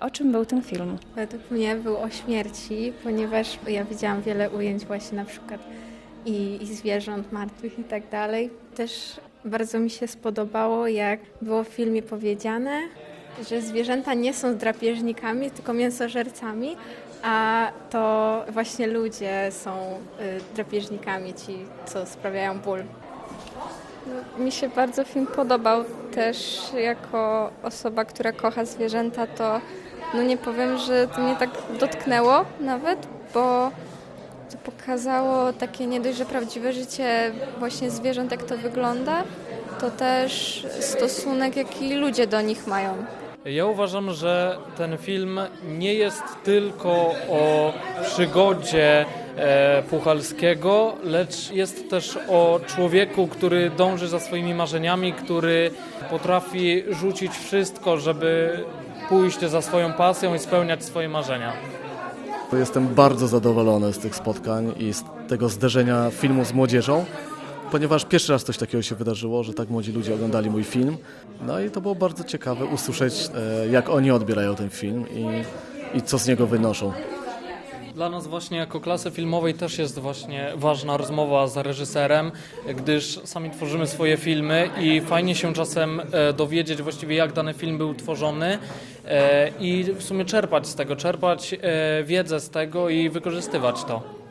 O czym był ten film? Według mnie był o śmierci, ponieważ ja widziałam wiele ujęć właśnie na przykład i, i zwierząt martwych i tak dalej. Też bardzo mi się spodobało, jak było w filmie powiedziane, że zwierzęta nie są drapieżnikami, tylko mięsożercami, a to właśnie ludzie są y, drapieżnikami, ci, co sprawiają ból. Mi się bardzo film podobał też jako osoba, która kocha zwierzęta, to no nie powiem, że to mnie tak dotknęło nawet, bo to pokazało takie nie dość, że prawdziwe życie właśnie zwierząt, jak to wygląda, to też stosunek, jaki ludzie do nich mają. Ja uważam, że ten film nie jest tylko o przygodzie e, Puchalskiego, lecz jest też o człowieku, który dąży za swoimi marzeniami, który potrafi rzucić wszystko, żeby pójść za swoją pasją i spełniać swoje marzenia. Jestem bardzo zadowolony z tych spotkań i z tego zderzenia filmu z młodzieżą, ponieważ pierwszy raz coś takiego się wydarzyło, że tak młodzi ludzie oglądali mój film. No i to było bardzo ciekawe usłyszeć, e, jak oni odbierają ten film i, i co z niego wynoszą. Dla nas właśnie jako klasy filmowej też jest właśnie ważna rozmowa z reżyserem, gdyż sami tworzymy swoje filmy i fajnie się czasem e, dowiedzieć właściwie jak dany film był tworzony e, i w sumie czerpać z tego, czerpać wiedzę z tego i wykorzystywać to.